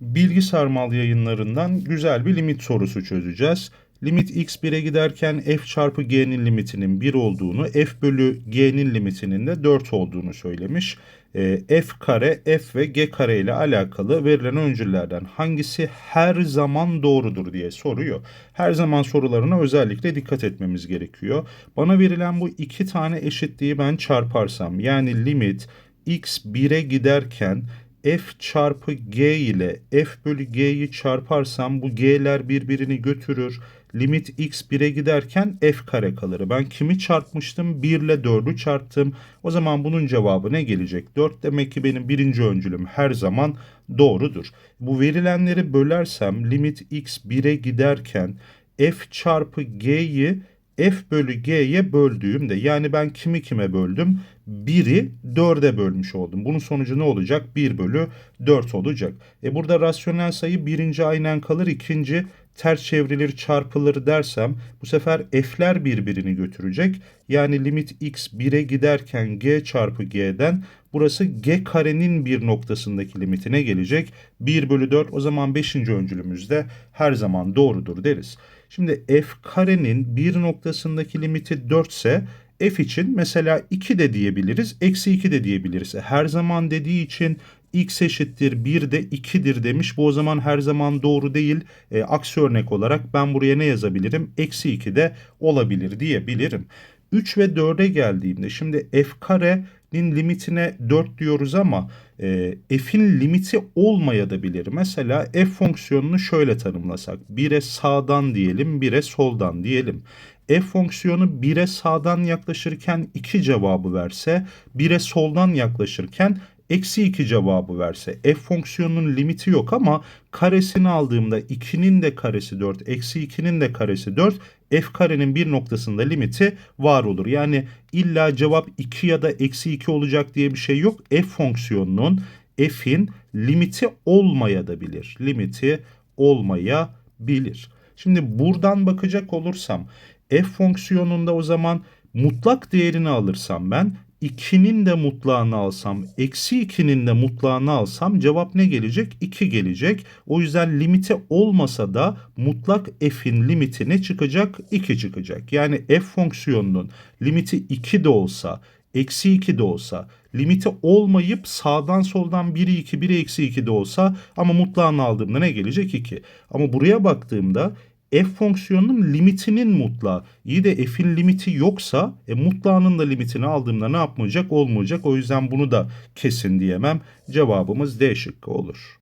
Bilgi Sarmal yayınlarından güzel bir limit sorusu çözeceğiz. Limit x 1'e giderken f çarpı g'nin limitinin 1 olduğunu, f bölü g'nin limitinin de 4 olduğunu söylemiş. Ee, f kare, f ve g kare ile alakalı verilen öncüllerden hangisi her zaman doğrudur diye soruyor. Her zaman sorularına özellikle dikkat etmemiz gerekiyor. Bana verilen bu iki tane eşitliği ben çarparsam yani limit x 1'e giderken f çarpı g ile f bölü g'yi çarparsam bu g'ler birbirini götürür. Limit x 1'e giderken f kare kalır. Ben kimi çarpmıştım? 1 ile 4'ü çarptım. O zaman bunun cevabı ne gelecek? 4 demek ki benim birinci öncülüm her zaman doğrudur. Bu verilenleri bölersem limit x 1'e giderken f çarpı g'yi f bölü g'ye böldüğümde yani ben kimi kime böldüm? 1'i 4'e bölmüş oldum. Bunun sonucu ne olacak? 1 bölü 4 olacak. E burada rasyonel sayı birinci aynen kalır, ikinci ters çevrilir çarpılır dersem bu sefer f'ler birbirini götürecek. Yani limit x 1'e giderken g çarpı g'den burası g karenin bir noktasındaki limitine gelecek. 1 bölü 4 o zaman 5. öncülümüzde her zaman doğrudur deriz. Şimdi f karenin bir noktasındaki limiti 4 ise f için mesela 2 de diyebiliriz, eksi 2 de diyebiliriz. Her zaman dediği için x eşittir 1 de 2'dir demiş. Bu o zaman her zaman doğru değil. E, aksi örnek olarak ben buraya ne yazabilirim? Eksi 2 de olabilir diyebilirim. 3 ve 4'e geldiğimde şimdi f karenin limitine 4 diyoruz ama e, f'in limiti olmayabilir. Mesela f fonksiyonunu şöyle tanımlasak. 1'e sağdan diyelim, 1'e soldan diyelim f fonksiyonu 1'e sağdan yaklaşırken 2 cevabı verse, 1'e soldan yaklaşırken eksi 2 cevabı verse f fonksiyonunun limiti yok ama karesini aldığımda 2'nin de karesi 4 eksi 2'nin de karesi 4 f karenin bir noktasında limiti var olur. Yani illa cevap 2 ya da eksi 2 olacak diye bir şey yok. f fonksiyonunun f'in limiti olmayabilir. Limiti olmayabilir. Şimdi buradan bakacak olursam f fonksiyonunda o zaman mutlak değerini alırsam ben 2'nin de mutlağını alsam, eksi 2'nin de mutlağını alsam cevap ne gelecek? 2 gelecek. O yüzden limiti olmasa da mutlak f'in limiti ne çıkacak? 2 çıkacak. Yani f fonksiyonunun limiti 2 de olsa, eksi 2 de olsa, limiti olmayıp sağdan soldan 1'i 2, 1'i eksi 2 de olsa ama mutlağını aldığımda ne gelecek? 2. Ama buraya baktığımda f fonksiyonunun limitinin mutlağı. İyi de f'in limiti yoksa e, mutlağının da limitini aldığımda ne yapmayacak? Olmayacak. O yüzden bunu da kesin diyemem. Cevabımız D şıkkı olur.